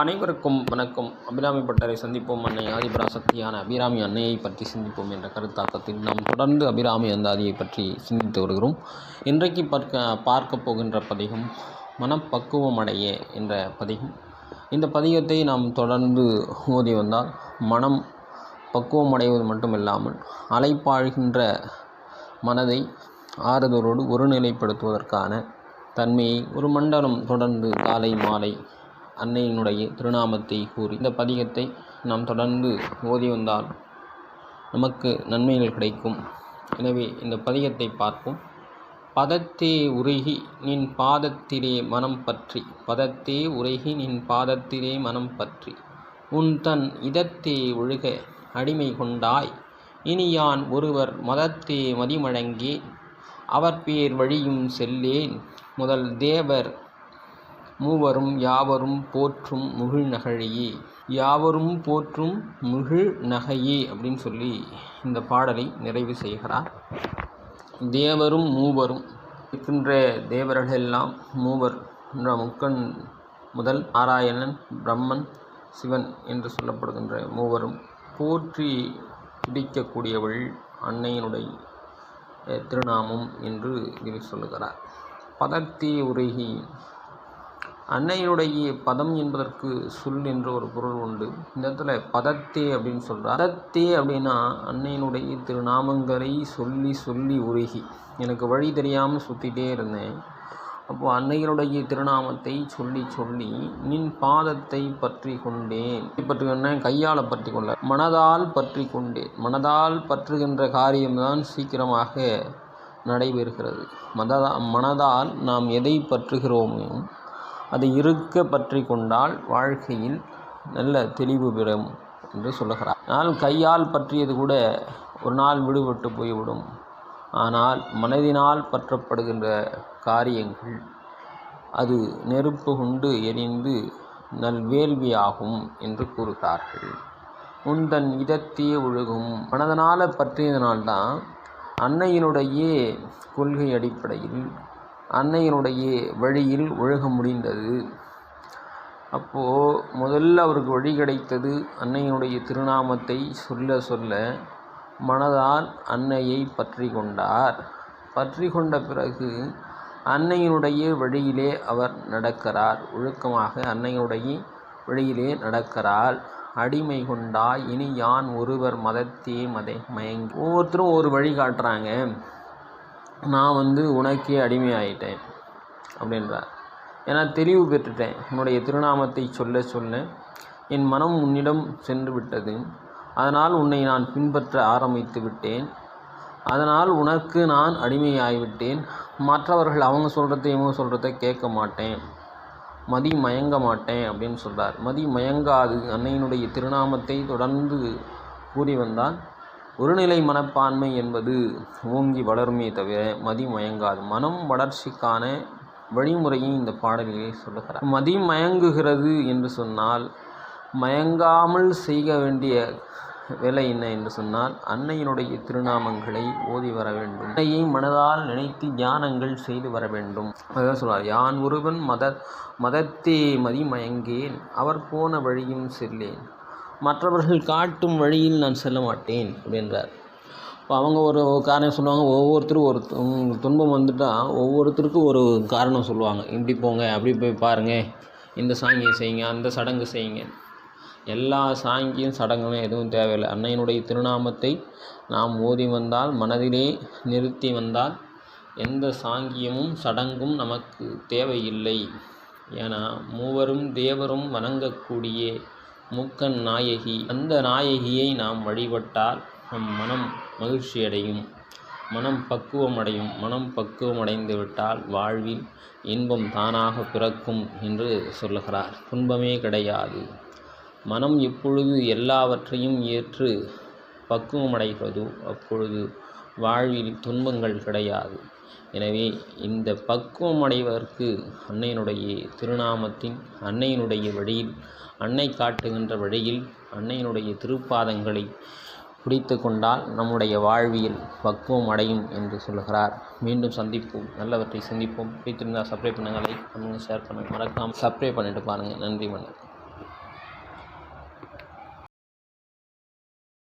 அனைவருக்கும் வணக்கம். அபிராமி பட்டரை சந்திப்போம். அன்னை ஆதிபராசக்தியான அபிராமி அன்னையை பற்றி சிந்திப்போம் என்ற கருத்தாக்கத்தில் நாம் தொடர்ந்து அபிராமி அந்தாதியை பற்றி சிந்தித்து வருகிறோம். இன்றைக்கு பார்க்க பார்க்க போகின்ற பதிகம் மனப்பக்குவம் அடைய என்ற பதிகம். இந்த பதிகத்தை நாம் தொடர்ந்து ஓதி வந்தால் மனம் பக்குவம் அடைவது மட்டுமில்லாமல் அலைப்பாழ்கின்ற மனதை ஆறுதலோடு ஒருநிலைப்படுத்துவதற்கான தன்மையை ஒரு மண்டலம் தொடர்ந்து காலை மாலை அன்னையினுடைய திருநாமத்தை கூறி இந்த பதிகத்தை நாம் தொடர்ந்து ஓதி வந்தால் நமக்கு நன்மைகள் கிடைக்கும். எனவே இந்த பதிகத்தை பார்ப்போம். பதத்தே உருகி நின் பாதத்திலே மனம் பற்றி. பதத்தே உருகி நின் பாதத்திலே மனம் பற்றி. உன் தன் இதத்தே ஒழுக அடிமை கொண்டாய். இனி யான் ஒருவர் மதத்தே மதிமழங்கி அவர் பேர் வழியும் செல்லேன். முதல் தேவர் மூவரும் யாவரும் போற்றும் முகிழ் நகையே. யாவரும் போற்றும் முகிழ் நகையே அப்படின்னு சொல்லி இந்த பாடலை நிறைவு செய்கிறார். தேவரும் மூவரும் இருக்கின்ற தேவர்களெல்லாம் மூவர் என்ற முக்கன் முதல் நாராயணன் பிரம்மன் சிவன் என்று சொல்லப்படுகின்ற மூவரும் போற்றி பிடிக்கக்கூடியவள் அன்னையினுடைய திருநாமம் என்று இதில் சொல்லுகிறார். பதத்தி உருகி அன்னையினுடைய பதம் என்பதற்கு சொல் என்ற ஒரு பொருள் உண்டு. இந்த இடத்துல பதத்தே அப்படின்னு சொல்கிறார் பதத்தே அப்படின்னா அன்னையினுடைய திருநாமங்களை சொல்லி சொல்லி உருகி. எனக்கு வழி தெரியாமல் சுற்றிட்டே இருந்தேன். அப்போது அன்னையினுடைய திருநாமத்தை சொல்லி சொல்லி நின் பாதத்தை பற்றி கொண்டேன். பற்றி கொண்டேன் கையால் பற்றி கொள்ள. மனதால் பற்றி கொண்டேன். மனதால் பற்றுகின்ற காரியம்தான் சீக்கிரமாக நடைபெறுகிறது. மததா மனதால் நாம் எதை பற்றுகிறோமோ அதை இருக்க பற்றி கொண்டால் வாழ்க்கையில் நல்ல தெளிவு பெறும் என்று சொல்லுகிறார். ஆனால் கையால் பற்றியது கூட ஒரு நாள் விடுபட்டு போய்விடும். ஆனால் மனதினால் பற்றப்படுகின்ற காரியங்கள் அது நெருப்பு கொண்டு எரிந்து நல்வேள்வியாகும் என்று கூறுகிறார்கள். உந்தன் இதத்தையே ஒழுகும். மனதனால் பற்றியதனால்தான் அன்னையினுடைய கொள்கை அடிப்படையில் அன்னையினுடைய வழியில் ஒழுக முடிந்தது. அப்போது முதல்ல அவருக்கு வழி கிடைத்தது அன்னையினுடைய திருநாமத்தை சொல்ல சொல்ல மனதால் அன்னையை பற்றி கொண்டார். பற்றி கொண்ட பிறகு அன்னையினுடைய வழியிலே அவர் நடக்கிறார். ஒழுக்கமாக அன்னையினுடைய வழியிலே நடக்கிறார். அடிமை கொண்டா இனி யான் ஒருவர் மதத்தே மதை மயங்கி ஒவ்வொருத்தரும் ஒரு வழி காட்டுறாங்க. நான் வந்து உனக்கே அடிமை ஆகிட்டேன் அப்படின்றார். ஏன்னா தெளிவு பெற்றுட்டேன். உன்னுடைய திருநாமத்தை சொல்ல சொல்ல என் மனம் உன்னிடம் சென்று விட்டது. அதனால் உன்னை நான் பின்பற்ற ஆரம்பித்து விட்டேன். அதனால் உனக்கு நான் அடிமையாகிவிட்டேன் மற்றவர்கள் அவங்க சொல்கிறத இவங்க சொல்கிறத கேட்க மாட்டேன். மதி மயங்க மாட்டேன் அப்படின்னு சொல்கிறார் மதி மயங்காது. அன்னையினுடைய திருநாமத்தை தொடர்ந்து கூறி வந்தால் ஒருநிலை மனப்பான்மை என்பது ஓங்கி வளருமே தவிர மதிமயங்காது மனம் வளர்ச்சிக்கான வழிமுறையை இந்த பாடலிலே சொல்லுகிறார். மதிமயங்குகிறது என்று சொன்னால் மயங்காமல் செய்ய வேண்டிய வேலை என்ன என்று சொன்னால் அன்னையினுடைய திருநாமங்களை ஓதி வர வேண்டும். அன்னையை மனதால் நினைத்து தியானங்கள் செய்து வர வேண்டும். அதான் சொல்வார் யான் ஒருவன் மத மதத்தே மதிமயங்கேன் அவர் போன வழியும் செல்லேன். மற்றவர்கள் காட்டும் வழியில் நான் செல்ல மாட்டேன் அப்படின்றார். இப்போ அவங்க ஒரு காரணம் சொல்லுவாங்க ஒவ்வொருத்தரும் ஒரு துன்பம் வந்துட்டால் ஒவ்வொருத்தருக்கும் ஒரு காரணம் சொல்லுவாங்க. இப்படி போங்க அப்படி போய் பாருங்கள் இந்த சாங்கியம் செய்யுங்க அந்த சடங்கு செய்யுங்க. எல்லா சாங்கியும் சடங்குமே எதுவும் தேவையில்லை. அன்னையினுடைய திருநாமத்தை நாம் ஓதி வந்தால் மனதிலே நிறுத்தி வந்தால் எந்த சாங்கியமும் சடங்கும் நமக்கு தேவையில்லை. ஏன்னா மூவரும் தேவரும் வணங்கக்கூடிய முக்கன் நாயகி. அந்த நாயகியை நாம் வழிபட்டால் நம் மனம் மகிழ்ச்சி அடையும் மனம் பக்குவம் அடையும் மனம் பக்குவமடைந்து விட்டால் வாழ்வில் இன்பம் தானாக பிறக்கும் என்று சொல்லுகிறார். துன்பமே கிடையாது. மனம் எப்பொழுது எல்லாவற்றையும் ஏற்று பக்குவமடைகிறதோ அப்பொழுது வாழ்வில் துன்பங்கள் கிடையாது. எனவே இந்த பக்குவம் அடைவதற்கு அன்னையினுடைய திருநாமத்தின் அன்னையினுடைய வழியில் அன்னை காட்டுகின்ற வழியில் அன்னையினுடைய திருப்பாதங்களை பிடித்து கொண்டால் நம்முடைய வாழ்வியல் பக்குவம் அடையும் என்று சொல்லுகிறார். மீண்டும் சந்திப்போம். நல்லவற்றை சந்திப்போம். பிடித்திருந்தால் சப்ஸ்கிரைப் பண்ணுங்கள் லைக் பண்ணுங்கள் ஷேர் பண்ணுங்கள். மறக்காமல் சப்ஸ்கிரைப் பண்ணிட்டு பாருங்கள். நன்றி வணக்கம்.